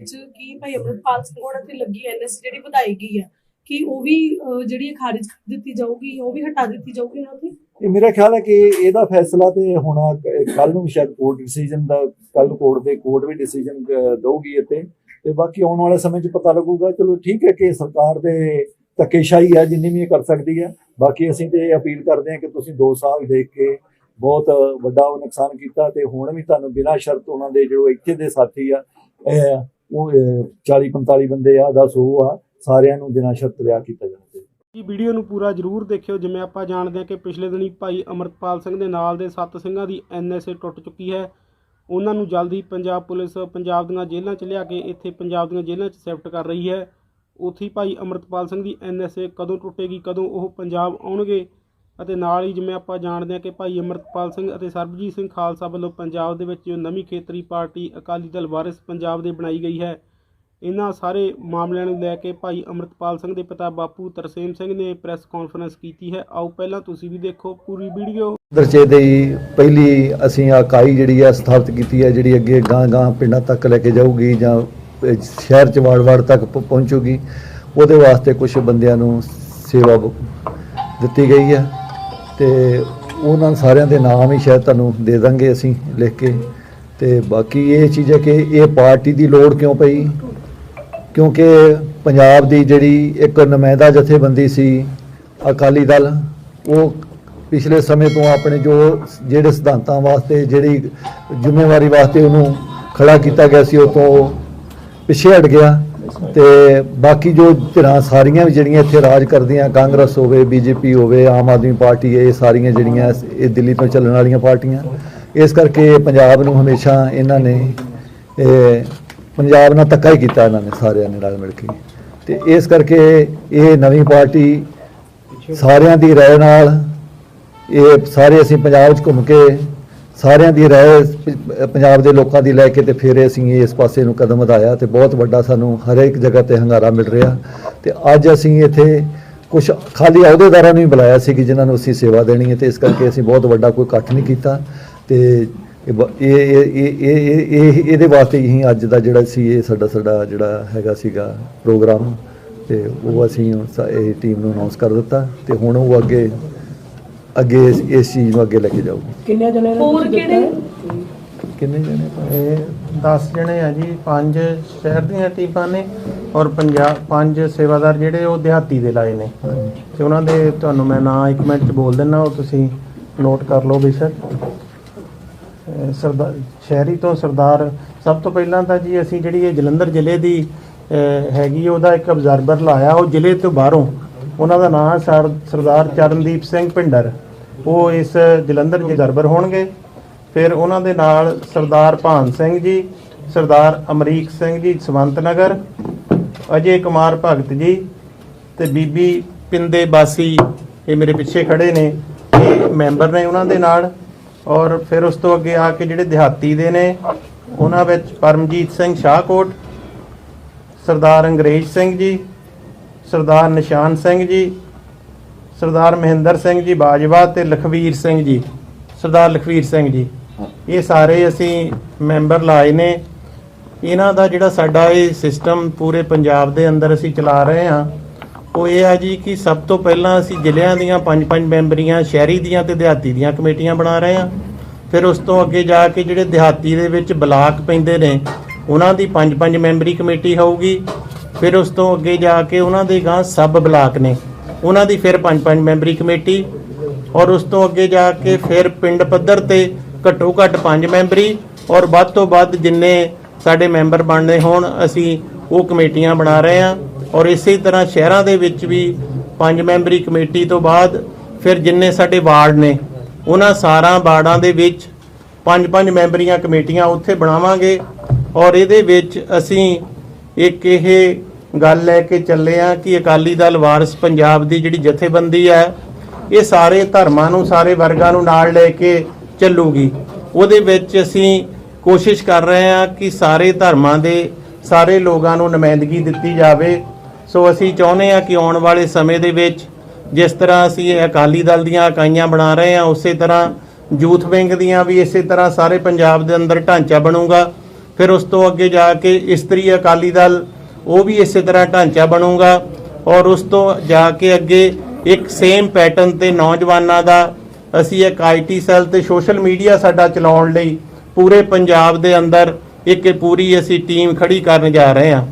ਚ ਕੀ ਭਾਈ ਅਮਰਪਾਲ ਸਿੰਘ ਹੋਣਾ ਤੇ ਲੱਗੀ ਐਨਐਸ ਜਿਹੜੀ ਵਧਾਈ ਗਈ ਆ? ਕਿ ਉਹ ਵੀ ਜਿਹੜੀ ਖਾਰਿਜ ਕਰ ਦਿੱਤੀ ਜਾਊਗੀ, ਉਹ ਵੀ ਹਟਾ ਦਿੱਤੀ ਜਾਊਗੀ ਉਹਨਾਂ ਤੇ? ਇਹ ਮੇਰਾ ਖਿਆਲ ਹੈ ਕਿ ਇਹਦਾ ਫੈਸਲਾ ਤੇ ਹੋਣਾ ਕੱਲ ਨੂੰ ਸ਼ਾਇਦ ਕੋਰਟ ਡਿਸੀਜਨ ਦਾ ਕੱਲ ਕੋਰਟ ਦੇ ਕੋਰਟ ਵੀ ਡਿਸੀਜਨ ਦਊਗੀ ਇੱਥੇ। ਤੇ ਬਾਕੀ ਆਉਣ ਵਾਲੇ ਸਮੇਂ 'ਚ ਪਤਾ ਲੱਗੂਗਾ, ਚਲੋ ਠੀਕ ਹੈ ਕਿ ਸਰਕਾਰ ਦੇ ਧੱਕੇਸ਼ਾਹੀ ਹੈ ਜਿੰਨੀ ਵੀ ਇਹ ਕਰ ਸਕਦੀ ਹੈ ਬਾਕੀ ਅਸੀਂ ਤੇ ਅਪੀਲ ਕਰਦੇ ਹਾਂ ਕਿ ਤੁਸੀਂ 2 ਸਾਲ ਦੇਖ ਕੇ ਬਹੁਤ ਵੱਡਾ ਨੁਕਸਾਨ ਕੀਤਾ ਤੇ ਹੁਣ ਵੀ ਤੁਹਾਨੂੰ ਬਿਨਾਂ ਸ਼ਰਤ ਉਹਨਾਂ ਦੇ ਜੋ ਇੱਥੇ ਦੇ ਸਾਥੀ ਆ ਉਹ 40 45 ਬੰਦੇ ਆ 10 ਉਹ ਆ, ਸਾਰਿਆਂ ਨੂੰ ਬਿਨਾਂ ਸ਼ਰਤ ਵਿਆਹ ਕੀਤਾ ਜਾਣਾ ਚਾਹੀਦਾ ਇਹ ਵੀਡੀਓ ਨੂੰ ਪੂਰਾ ਜ਼ਰੂਰ ਦੇਖਿਓ, ਜਿਵੇਂ ਆਪਾਂ ਜਾਣਦੇ ਹਾਂ ਕਿ ਪਿਛਲੇ ਦਿਨੀ ਭਾਈ ਅਮਰਤਪਾਲ ਸਿੰਘ ਦੇ ਨਾਲ ਦੇ ਸੱਤ ਸਿੰਘਾਂ ਦੀ ਐਨਐਸਏ ਟੁੱਟ ਚੁੱਕੀ ਹੈ। ਉਹਨਾਂ ਨੂੰ ਜਲਦੀ ਪੰਜਾਬ ਪੁਲਿਸ ਪੰਜਾਬ ਦੀਆਂ ਜੇਲ੍ਹਾਂ 'ਚ ਲਿਆ ਕੇ ਇੱਥੇ ਪੰਜਾਬ ਦੀਆਂ ਜੇਲ੍ਹਾਂ 'ਚ ਸ਼ਿਫਟ ਕਰ ਰਹੀ ਹੈ। ਉੱਥੇ ਹੀ ਭਾਈ ਅਮਰਤਪਾਲ ਸਿੰਘ ਦੀ ਐਨਐਸਏ ਕਦੋਂ ਟੁੱਟੇਗੀ, ਕਦੋਂ ਉਹ ਪੰਜਾਬ ਆਉਣਗੇ ਅਤੇ ਨਾਲ ਹੀ ਜਿਵੇਂ ਆਪਾਂ ਜਾਣਦੇ ਹਾਂ ਕਿ ਭਾਈ ਅਮਰਤਪਾਲ ਸਿੰਘ ਅਤੇ ਸਰਬਜੀਤ ਸਿੰਘ ਖਾਲਸਾ ਵੱਲੋਂ ਪੰਜਾਬ ਦੇ ਵਿੱਚ ਜੋ ਨਵੀਂ ਖੇਤਰੀ ਪਾਰਟੀ ਅਕਾਲੀ ਦਲ ਵਾਰਿਸ ਪੰਜਾਬ ਦੇ ਬਣਾਈ ਗਈ ਹੈ। ਇਹਨਾਂ ਸਾਰੇ ਮਾਮਲਿਆਂ ਨੂੰ ਲੈ ਕੇ ਭਾਈ ਅਮਰਤਪਾਲ ਸਿੰਘ ਦੇ ਪਿਤਾ ਬਾਪੂ ਤਰਸੇਮ ਸਿੰਘ ਨੇ ਪ੍ਰੈਸ ਕਾਨਫਰੰਸ ਕੀਤੀ ਹੈ। ਆਓ ਪਹਿਲਾਂ ਤੁਸੀਂ ਵੀ ਦੇਖੋ ਪੂਰੀ ਵੀਡੀਓ। ਦਰਜੇ ਦੇ ਪਹਿਲੀ ਅਸੀਂ ਇਕਾਈ ਜਿਹੜੀ ਆ ਸਥਾਪਿਤ ਕੀਤੀ ਹੈ, ਜਿਹੜੀ ਅੱਗੇ ਗਾਂ ਗਾਂ ਪਿੰਡਾਂ ਤੱਕ ਲੈ ਕੇ ਜਾਊਗੀ ਜਾਂ ਸ਼ਹਿਰ ਚ ਵਾੜ-ਵਾੜ ਤੱਕ ਪਹੁੰਚੂਗੀ, ਉਹਦੇ ਵਾਸਤੇ ਕੁਝ ਬੰਦਿਆਂ ਨੂੰ ਸੇਵਾ ਦਿੱਤੀ ਗਈ ਹੈ। ਤੇ ਉਹਨਾਂ ਸਾਰਿਆਂ ਦੇ ਨਾਮ ਹੀ ਸ਼ਾਇਦ ਤੁਹਾਨੂੰ ਦੇ ਦਾਂਗੇ ਅਸੀਂ ਲਿਖ ਕੇ। ਤੇ ਬਾਕੀ ਇਹ ਚੀਜ਼ ਹੈ ਕਿ ਇਹ ਪਾਰਟੀ ਦੀ ਲੋੜ ਕਿਉਂ ਪਈ? ਕਿਉਂਕਿ ਪੰਜਾਬ ਦੀ ਜਿਹੜੀ ਇੱਕ ਨੁਮਾਇੰਦਾ ਜਥੇਬੰਦੀ ਸੀ ਅਕਾਲੀ ਦਲ, ਉਹ ਪਿਛਲੇ ਸਮੇਂ ਤੋਂ ਆਪਣੇ ਜੋ ਜਿਹੜੇ ਸਿਧਾਂਤਾਂ ਵਾਸਤੇ, ਜਿਹੜੀ ਜ਼ਿੰਮੇਵਾਰੀ ਵਾਸਤੇ ਉਹਨੂੰ ਖੜਾ ਕੀਤਾ ਗਿਆ ਸੀ, ਉਹ ਤੋਂ ਪਿੱਛੇ ਹਟ ਗਿਆ। ਤੇ ਬਾਕੀ ਜੋ ਧਿਰਾਂ ਸਾਰੀਆਂ ਵੀ ਜਿਹੜੀਆਂ ਇੱਥੇ ਰਾਜ ਕਰਦੀਆਂ, ਕਾਂਗਰਸ ਹੋਵੇ, ਬੀਜੇਪੀ ਹੋਵੇ, ਆਮ ਆਦਮੀ ਪਾਰਟੀ, ਇਹ ਸਾਰੀਆਂ ਜਿਹੜੀਆਂ ਇਹ ਦਿੱਲੀ ਤੋਂ ਚੱਲਣ ਵਾਲੀਆਂ ਪਾਰਟੀਆਂ। ਇਸ ਕਰਕੇ ਪੰਜਾਬ ਨੂੰ ਹਮੇਸ਼ਾ ਇਹਨਾਂ ਨੇ ਪੰਜਾਬ ਨਾਲ ਧੱਕਾ ਹੀ ਕੀਤਾ ਇਹਨਾਂ ਨੇ ਸਾਰਿਆਂ ਨੇ ਰਲ ਮਿਲ ਕੇ। ਤੇ ਇਸ ਕਰਕੇ ਇਹ ਨਵੀਂ ਪਾਰਟੀ ਸਾਰਿਆਂ ਦੀ ਰਾਏ ਨਾਲ ਇਹ ਸਾਰੇ ਅਸੀਂ ਪੰਜਾਬ 'ਚ ਘੁੰਮ ਕੇ ਸਾਰਿਆਂ ਦੀ ਰਾਏ ਪੰਜਾਬ ਦੇ ਲੋਕਾਂ ਦੀ ਲੈ ਕੇ ਤੇ ਫਿਰ ਅਸੀਂ ਇਸ ਪਾਸੇ ਨੂੰ ਕਦਮ ਵਧਾਇਆ ਤੇ ਬਹੁਤ ਵੱਡਾ ਸਾਨੂੰ ਹਰੇਕ ਜਗ੍ਹਾ ਤੇ ਹੰਗਾਰਾ ਮਿਲ ਰਿਹਾ ਤੇ ਅੱਜ ਅਸੀਂ ਇੱਥੇ ਕੁਝ ਖਾਲੀ ਅਹੁਦੇਦਾਰਾਂ ਨੂੰ ਹੀ ਬੁਲਾਇਆ ਸੀ ਕਿ ਜਿਨ੍ਹਾਂ ਨੂੰ ਅਸੀਂ ਸੇਵਾ ਦੇਣੀ ਹੈ ਤੇ ਇਸ ਕਰਕੇ ਅਸੀਂ ਬਹੁਤ ਵੱਡਾ ਕੋਈ ਇਕੱਠ ਨਹੀਂ ਕੀਤਾ ਤੇ ਇਹ ਬ- ਇਹ ਇਹ ਇਹ ਇਹ- ਇਹ ਇਹਦੇ ਵਾਸਤੇ ਹੀ ਅੱਜ ਦਾ ਜਿਹੜਾ ਸੀ ਇਹ ਸਾਡਾ ਸਾਡਾ ਜਿਹੜਾ ਹੈਗਾ ਸੀਗਾ ਪ੍ਰੋਗਰਾਮ ਤੇ ਉਹ ਅਸੀਂ ਇਹ ਟੀਮ ਨੂੰ ਅਨਾਉਂਸ ਕਰ ਦਿੱਤਾ ਤੇ ਹੁਣ ਉਹ ਅੱਗੇ ਅੱਗੇ ਇਸ ਇਸ ਚੀਜ਼ ਨੂੰ ਅੱਗੇ ਲੈ ਕੇ ਜਾਊਗੀ ਕਿੰਨੇ ਜਣੇ ਨੇ ਹੋਰ ਤੁਸੀਂ ਦਿੱਤਾ ਕਿਹੜੇ? ਹੈ? ਕਿੰਨੇ ਜਣੇ? ਇਹ 10 ਜਣੇ ਆ ਜੀ ਪੰਜ ਸ਼ਹਿਰ ਦੀਆਂ ਟੀਮਾਂ ਨੇ ਔਰ ਪੰਜਾਬ ਪੰਜ ਸੇਵਾਦਾਰ ਜਿਹੜੇ ਉਹ ਦਿਹਾਤੀ ਦੇ ਲਾਏ ਨੇ ਤੇ ਉਹਨਾਂ ਦੇ ਤੁਹਾਨੂੰ ਮੈਂ ਨਾਂ ਇੱਕ ਮਿੰਟ ਚ ਬੋਲ ਦਿੰਨਾ ਉਹ ਤੁਸੀਂ ਨੋਟ ਕਰ ਲਓ ਬੇਸ਼ੱਕ ਅਹ ਸਰਦਾਰ ਸ਼ਹਿਰੀ ਤੋਂ ਸਰਦਾਰ ਸਭ ਤੋਂ ਪਹਿਲਾਂ ਤਾਂ ਜੀ ਅਸੀਂ ਜਿਹੜੀ ਇਹ ਜਲੰਧਰ ਜ਼ਿਲ੍ਹੇ ਦੀ ਅਹ ਹੈਗੀ ਉਹਦਾ ਇੱਕ ਅਬਜ਼ਰਵਰ ਲਾਇਆ ਉਹ ਜ਼ਿਲ੍ਹੇ ਤੋਂ ਬਾਹਰੋਂ ਉਹਨਾਂ ਦਾ ਨਾਮ ਸਰ ਸਰਦਾਰ ਚਰਨਦੀਪ ਸਿੰਘ ਪਿੰਡਰ ਉਹ ਇਸ ਜਲੰਧਰ ਦੇ ਅਬਜ਼ਰਵਰ ਹੋਣਗੇ। ਫਿਰ ਉਹਨਾਂ ਦੇ ਨਾਲ ਸਰਦਾਰ ਭਾਨ ਸਿੰਘ ਜੀ, ਸਰਦਾਰ ਅਮਰੀਕ ਸਿੰਘ ਜੀ, ਸਵੰਤ ਨਗਰ, ਅਜੇ ਕੁਮਾਰ ਭਗਤ ਜੀ ਤੇ ਬੀਬੀ ਪਿੰਦੇ ਬਾਸੀ ਇਹ ਮੇਰੇ ਪਿੱਛੇ ਖੜੇ ਨੇ। ਇਹ ਮੈਂਬਰ ਨੇ ਉਹਨਾਂ ਦੇ ਨਾਲ ਔਰ ਫਿਰ ਉਸ ਤੋਂ ਅੱਗੇ ਆ ਕੇ ਜਿਹੜੇ ਦਿਹਾਤੀ ਦੇ ਨੇ, ਉਹਨਾਂ ਵਿੱਚ ਪਰਮਜੀਤ ਸਿੰਘ ਸ਼ਾਹਕੋਟ, ਸਰਦਾਰ ਅੰਗਰੇਜ਼ ਸਿੰਘ ਜੀ, ਸਰਦਾਰ ਨਿਸ਼ਾਨ ਸਿੰਘ ਜੀ ਸਰਦਾਰ ਮਹਿੰਦਰ ਸਿੰਘ ਜੀ ਬਾਜਵਾ ਤੇ ਲਖਵੀਰ ਸਿੰਘ ਜੀ ਸਰਦਾਰ ਲਖਵੀਰ ਸਿੰਘ ਜੀ। ਇਹ ਸਾਰੇ ਅਸੀਂ ਮੈਂਬਰ ਲਾਏ ਨੇ। ਇਹਨਾਂ ਦਾ ਜਿਹੜਾ ਸਾਡਾ ਇਹ ਸਿਸਟਮ ਪੂਰੇ ਪੰਜਾਬ ਦੇ ਅੰਦਰ ਅਸੀਂ ਚਲਾ ਰਹੇ ਹਾਂ ਉਹ ਇਹ ਹੈ ਜੀ ਕਿ ਸਭ ਤੋਂ ਪਹਿਲਾਂ ਅਸੀਂ ਜ਼ਿਲ੍ਹਿਆਂ ਦੀਆਂ ਪੰਜ ਪੰਜ ਮੈਂਬਰੀਆਂ ਸ਼ਹਿਰੀ ਦੀਆਂ ਤੇ ਦਿਹਾਤੀ ਦੀਆਂ ਕਮੇਟੀਆਂ ਬਣਾ ਰਹੇ ਹਾਂ। ਫਿਰ ਉਸ ਤੋਂ ਅੱਗੇ ਜਾ ਕੇ ਜਿਹੜੇ ਦਿਹਾਤੀ ਦੇ ਵਿੱਚ ਬਲਾਕ ਪੈਂਦੇ ਨੇ ਉਹਨਾਂ ਦੀ ਪੰਜ ਪੰਜ ਮੈਂਬਰੀ ਕਮੇਟੀ ਹੋਊਗੀ। ਫਿਰ ਉਸ ਤੋਂ ਅੱਗੇ ਜਾ ਕੇ ਉਹਨਾਂ ਦੇ ਗਾਂ ਸਬ ਬਲਾਕ ਨੇ। ਉਹਨਾਂ ਦੀ ਫਿਰ ਪੰਜ ਪੰਜ ਮੈਂਬਰੀ ਕਮੇਟੀ ਔਰ ਉਸ ਤੋਂ ਅੱਗੇ ਜਾ ਕੇ ਫਿਰ ਪਿੰਡ ਪੱਧਰ ਤੇ ਘੱਟੋ ਘੱਟ ਪੰਜ ਮੈਂਬਰੀ ਔਰ ਵੱਧ ਤੋਂ ਵੱਧ ਜਿੰਨੇ ਸਾਡੇ ਮੈਂਬਰ ਬਣਨੇ ਹੋਣ, ਅਸੀਂ ਉਹ ਕਮੇਟੀਆਂ ਬਣਾ ਰਹੇ ਹਾਂ ਔਰ ਇਸੇ ਤਰ੍ਹਾਂ ਸ਼ਹਿਰਾਂ ਦੇ ਵਿੱਚ ਵੀ ਪੰਜ ਮੈਂਬਰੀ ਕਮੇਟੀ ਤੋਂ ਬਾਅਦ ਫਿਰ ਜਿੰਨੇ ਸਾਡੇ ਵਾਰਡ ਨੇ, ਉਹਨਾਂ ਸਾਰਾ ਵਾਰਡਾਂ ਦੇ ਵਿੱਚ ਪੰਜ ਪੰਜ ਮੈਂਬਰੀਆਂ ਕਮੇਟੀਆਂ ਉੱਥੇ ਬਣਾਵਾਂਗੇ ਔਰ ਇਹਦੇ ਵਿੱਚ ਅਸੀਂ ਇੱਕ ਇਹ ਗੱਲ ਲੈ ਕੇ ਚੱਲੇ ਆ ਕਿ ਅਕਾਲੀ ਦਲ ਵਾਰਸ ਪੰਜਾਬ ਦੀ ਜਿਹੜੀ ਜਥੇਬੰਦੀ ਹੈ, ਇਹ ਸਾਰੇ ਧਰਮਾਂ ਨੂੰ, ਸਾਰੇ ਵਰਗਾਂ ਨੂੰ ਨਾਲ ਲੈ ਕੇ ਚੱਲੂਗੀ। ਉਹਦੇ ਵਿੱਚ ਅਸੀਂ ਕੋਸ਼ਿਸ਼ ਕਰ ਰਹੇ ਹਾਂ ਕਿ ਸਾਰੇ ਧਰਮਾਂ ਦੇ, ਸਾਰੇ ਲੋਕਾਂ ਨੂੰ ਨੁਮਾਇੰਦਗੀ ਦਿੱਤੀ ਜਾਵੇ। ਸੋ ਅਸੀਂ ਚਾਹੁੰਦੇ ਹਾਂ ਕਿ ਆਉਣ ਵਾਲੇ ਸਮੇਂ ਦੇ ਵਿੱਚ ਜਿਸ ਤਰ੍ਹਾਂ ਅਸੀਂ ਅਕਾਲੀ ਦਲ ਦੀਆਂ ਇਕਾਈਆਂ ਬਣਾ ਰਹੇ ਹਾਂ ਉਸੇ ਤਰ੍ਹਾਂ ਯੂਥ ਵਿੰਗ ਦੀਆਂ ਵੀ ਇਸੇ ਤਰ੍ਹਾਂ ਸਾਰੇ ਪੰਜਾਬ ਦੇ ਅੰਦਰ ਢਾਂਚਾ ਬਣੂਗਾ। ਫਿਰ ਉਸ ਤੋਂ ਅੱਗੇ ਜਾ ਕੇ ਇਸਤਰੀ ਅਕਾਲੀ ਦਲ ਉਹ ਵੀ ਇਸੇ ਤਰ੍ਹਾਂ ਢਾਂਚਾ ਬਣੂਗਾ ਔਰ ਉਸ ਤੋਂ ਜਾ ਕੇ ਅੱਗੇ ਇੱਕ ਸੇਮ ਪੈਟਰਨ ਤੇ ਨੌਜਵਾਨਾਂ ਦਾ ਅਸੀਂ ਇੱਕ ਆਈਟੀ ਸੈੱਲ ਤੇ ਸੋਸ਼ਲ ਮੀਡੀਆ ਸਾਡਾ ਚਲਾਉਣ ਲਈ ਪੂਰੇ ਪੰਜਾਬ ਦੇ ਅੰਦਰ ਇੱਕ ਪੂਰੀ ਅਸੀਂ ਟੀਮ ਖੜੀ ਕਰਨ ਜਾ ਰਹੇ ਹਾਂ।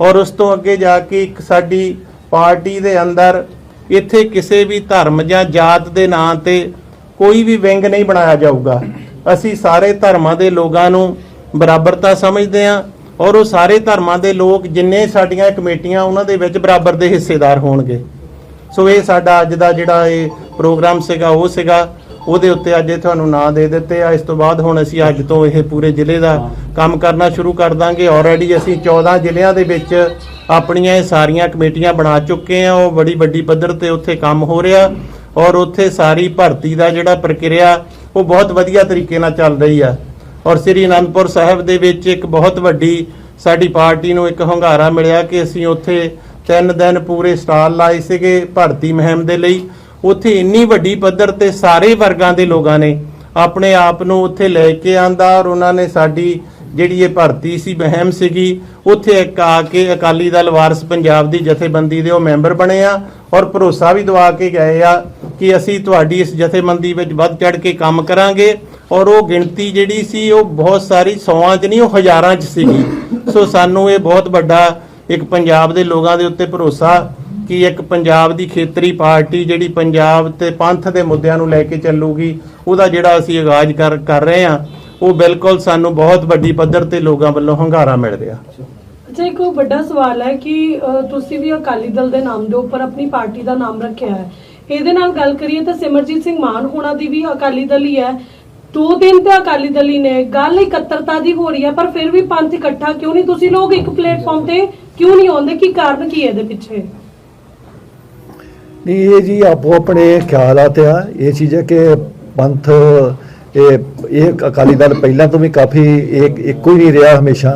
ਔਰ ਉਸ ਤੋਂ ਅੱਗੇ ਜਾ ਕੇ ਇੱਕ ਸਾਡੀ ਪਾਰਟੀ ਦੇ ਅੰਦਰ ਇੱਥੇ ਕਿਸੇ ਵੀ ਧਰਮ ਜਾਂ ਜਾਤ ਦੇ ਨਾਂ ਤੇ ਕੋਈ ਵੀ ਵਿੰਗ ਨਹੀਂ ਬਣਾਇਆ ਜਾਊਗਾ। ਅਸੀਂ ਸਾਰੇ ਧਰਮਾਂ ਦੇ ਲੋਕਾਂ ਨੂੰ ਬਰਾਬਰਤਾ ਸਮਝਦੇ ਹਾਂ ਔਰ ਉਹ ਸਾਰੇ ਧਰਮਾਂ ਦੇ ਲੋਕ ਜਿੰਨੇ ਸਾਡੀਆਂ ਕਮੇਟੀਆਂ ਉਹਨਾਂ ਦੇ ਵਿੱਚ ਬਰਾਬਰ ਦੇ ਹਿੱਸੇਦਾਰ ਹੋਣਗੇ। ਸੋ ਇਹ ਸਾਡਾ ਅੱਜ ਦਾ ਜਿਹੜਾ ਇਹ ਪ੍ਰੋਗਰਾਮ ਸੀਗਾ, ਉਹ ਸੀਗਾ। ਉਹਦੇ ਉੱਤੇ ਅੱਜ ਇਹ ਤੁਹਾਨੂੰ ਨਾਂ ਦੇ ਦਿੱਤੇ ਆ। ਇਸ ਤੋਂ ਬਾਅਦ ਹੁਣ ਅਸੀਂ ਅੱਜ ਤੋਂ ਇਹ ਪੂਰੇ ਜ਼ਿਲ੍ਹੇ ਦਾ ਕੰਮ ਕਰਨਾ ਸ਼ੁਰੂ ਕਰ ਦਾਂਗੇ। ਆਲਰੇਡੀ ਅਸੀਂ 14 ਜ਼ਿਲ੍ਹਿਆਂ ਦੇ ਵਿੱਚ ਆਪਣੀਆਂ ਇਹ ਸਾਰੀਆਂ ਕਮੇਟੀਆਂ ਬਣਾ ਚੁੱਕੇ ਆ। ਉਹ ਬੜੀ ਵੱਡੀ ਪੱਧਰ ਤੇ ਉੱਥੇ ਕੰਮ ਹੋ ਰਿਹਾ ਔਰ ਉੱਥੇ ਸਾਰੀ ਭਰਤੀ ਦਾ ਜਿਹੜਾ ਪ੍ਰਕਿਰਿਆ, ਉਹ ਬਹੁਤ ਵਧੀਆ ਤਰੀਕੇ ਨਾਲ ਚੱਲ ਰਹੀ ਆ। ਔਰ ਸ੍ਰੀ ਅਨੰਦਪੁਰ ਸਾਹਿਬ ਦੇ ਵਿੱਚ ਇੱਕ ਬਹੁਤ ਵੱਡੀ ਸਾਡੀ ਪਾਰਟੀ ਨੂੰ ਇੱਕ ਹੰਗਾਰਾ ਮਿਲਿਆ ਕਿ ਅਸੀਂ ਉੱਥੇ ਤਿੰਨ ਦਿਨ ਪੂਰੇ ਸਟਾਲ ਲਾਏ ਸੀਗੇ ਭਰਤੀ ਮੁਹਿੰਮ ਦੇ ਲਈ। ਉੱਥੇ ਇੰਨੀ ਵੱਡੀ ਪੱਧਰ ਤੇ ਸਾਰੇ ਵਰਗਾਂ ਦੇ ਲੋਕਾਂ ਨੇ ਆਪਣੇ ਆਪ ਨੂੰ ਉੱਥੇ ਲੈ ਕੇ ਆਂਦਾ ਔਰ ਉਹਨਾਂ ਨੇ ਸਾਡੀ ਜਿਹੜੀ ਇਹ ਭਰਤੀ ਸੀ ਮੁਹਿੰਮ ਸੀਗੀ, ਉੱਥੇ ਇੱਕ ਆ ਕੇ ਅਕਾਲੀ ਦਲ ਵਾਰਸ ਪੰਜਾਬ ਦੀ ਜਥੇਬੰਦੀ ਦੇ ਉਹ ਮੈਂਬਰ ਬਣੇ ਆ ਔਰ ਭਰੋਸਾ ਵੀ ਦਵਾ ਕੇ ਗਏ ਆ ਕਿ ਅਸੀਂ ਤੁਹਾਡੀ ਇਸ ਜਥੇਬੰਦੀ ਵਿੱਚ ਵੱਧ ਚੜ ਕੇ ਕੰਮ ਕਰਾਂਗੇ। ਔਰ ਉਹ ਗਿਣਤੀ ਜਿਹੜੀ ਸੀ, ਉਹ ਬਹੁਤ ਸਾਰੀ ਸੌਆਂ 'ਚ ਨਹੀਂ, ਉਹ ਹਜ਼ਾਰਾਂ 'ਚ ਸੀਗੀ। ਸੋ ਸਾਨੂੰ ਇਹ ਬਹੁਤ ਵੱਡਾ ਇੱਕ ਪੰਜਾਬ ਦੇ ਲੋਕਾਂ ਦੇ ਉੱਤੇ ਭਰੋਸਾ ਕਿ ਇੱਕ ਪੰਜਾਬ ਦੀ ਖੇਤਰੀ ਪਾਰਟੀ ਜਿਹੜੀ ਪੰਜਾਬ ਤੇ ਪੰਥ ਦੇ ਮੁੱਦਿਆਂ ਨੂੰ ਲੈ ਕੇ ਚੱਲੂਗੀ, ਉਹਦਾ ਜਿਹੜਾ ਅਸੀਂ ਆਗਾਜ਼ ਕਰ ਕਰ ਰਹੇ ਹਾਂ, ਉਹ ਬਿਲਕੁਲ ਸਾਨੂੰ ਬਹੁਤ ਵੱਡੀ ਪੱਧਰ ਤੇ ਲੋਕਾਂ ਵੱਲੋਂ ਹੰਗਾਰਾ ਮਿਲ ਰਿਹਾ। ਅੱਛਾ, ਇੱਕ ਵੱਡਾ ਸਵਾਲ ਹੈ ਕਿ ਤੁਸੀਂ ਵੀ ਅਕਾਲੀ ਦਲ ਦੇ ਨਾਮ ਦੇ ਉੱਪਰ ਆਪਣੀ ਪਾਰਟੀ ਦਾ ਨਾਮ ਰੱਖਿਆ ਹੈ। ਇਹਦੇ ਨਾਲ ਗੱਲ ਕਰੀਏ ਤਾਂ ਸਿਮਰਜੀਤ ਸਿੰਘ ਮਾਨ ਹੋਣਾ ਦੀ ਵੀ ਅਕਾਲੀ ਦਲ ਹੀ ਹੈ। ਦੋ ਦਿਨ ਤੇ ਅਕਾਲੀ ਦਲ ਨੇ। ਗੱਲ ਇਕੱਤਰਤਾ ਦੀ ਹੋ ਰਹੀ ਹੈ ਪਰ ਫਿਰ ਵੀ ਪੰਥ ਇਕੱਠਾ ਕਿਉਂ ਨਹੀਂ? ਤੁਸੀਂ ਲੋਕ ਇੱਕ ਪਲੇਟਫਾਰਮ ਤੇ ਕਿਉਂ ਨਹੀਂ ਆਉਂਦੇ? ਕੀ ਕਾਰਨ ਕੀ ਹੈ ਇਹਦੇ ਪਿੱਛੇ? ਨਹੀਂ, ਇਹ ਜੀ ਆਪੋ ਆਪਣੇ ਖਿਆਲਾਤ ਆ। ਇਹ ਚੀਜ਼ ਹੈ ਕਿ ਪੰਥ, ਇਹ ਇਹ ਅਕਾਲੀ ਦਲ ਪਹਿਲਾਂ ਤੋਂ ਵੀ ਕਾਫੀ ਇੱਕ, ਇੱਕੋ ਹੀ ਨਹੀਂ ਰਿਹਾ ਹਮੇਸ਼ਾ।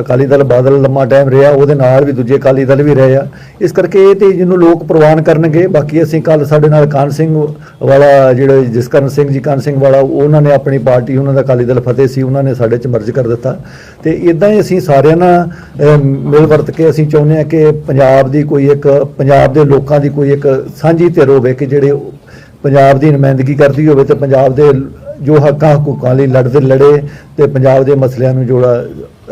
ਅਕਾਲੀ ਦਲ ਬਾਦਲ ਲੰਮਾ ਟਾਈਮ ਰਿਹਾ, ਉਹਦੇ ਨਾਲ ਵੀ ਦੂਜੇ ਅਕਾਲੀ ਦਲ ਵੀ ਰਹੇ ਆ। ਇਸ ਕਰਕੇ ਇਹ ਤੇ ਜਿਹਨੂੰ ਲੋਕ ਪ੍ਰਵਾਨ ਕਰਨਗੇ, ਬਾਕੀ ਅਸੀਂ ਕੱਲ ਸਾਡੇ ਨਾਲ ਕਾਨ ਸਿੰਘ ਵਾਲਾ ਜਿਹੜੇ ਜਸਕਰਨ ਸਿੰਘ ਜੀ, ਕਾਨ ਸਿੰਘ ਵਾਲਾ, ਉਹਨਾਂ ਨੇ ਆਪਣੀ ਪਾਰਟੀ, ਉਹਨਾਂ ਦਾ ਅਕਾਲੀ ਦਲ ਫਤਿਹ ਸੀ, ਉਹਨਾਂ ਨੇ ਸਾਡੇ ਚ ਮਰਜ ਕਰ ਦਿੱਤਾ। ਤੇ ਇਦਾਂ ਹੀ ਅਸੀਂ ਸਾਰਿਆਂ ਨਾਲ ਮਿਲ ਵਰਤ ਕੇ ਅਸੀਂ ਚਾਹੁੰਦੇ ਹਾਂ ਕਿ ਪੰਜਾਬ ਦੀ ਕੋਈ ਇੱਕ, ਪੰਜਾਬ ਦੇ ਲੋਕਾਂ ਦੀ ਕੋਈ ਇੱਕ ਸਾਂਝੀ ਧਿਰ ਹੋਵੇ ਕਿ ਜਿਹੜੇ ਪੰਜਾਬ ਦੀ ਨੁਮਾਇੰਦਗੀ ਕਰਦੀ ਹੋਵੇ ਤੇ ਪੰਜਾਬ ਦੇ ਜੋ ਹੱਕਾਂ ਹਕੂਕਾਂ ਲਈ ਲੜਦੇ ਲੜੇ ਤੇ ਪੰਜਾਬ ਦੇ ਮਸਲਿਆਂ ਨੂੰ ਜੋੜਾ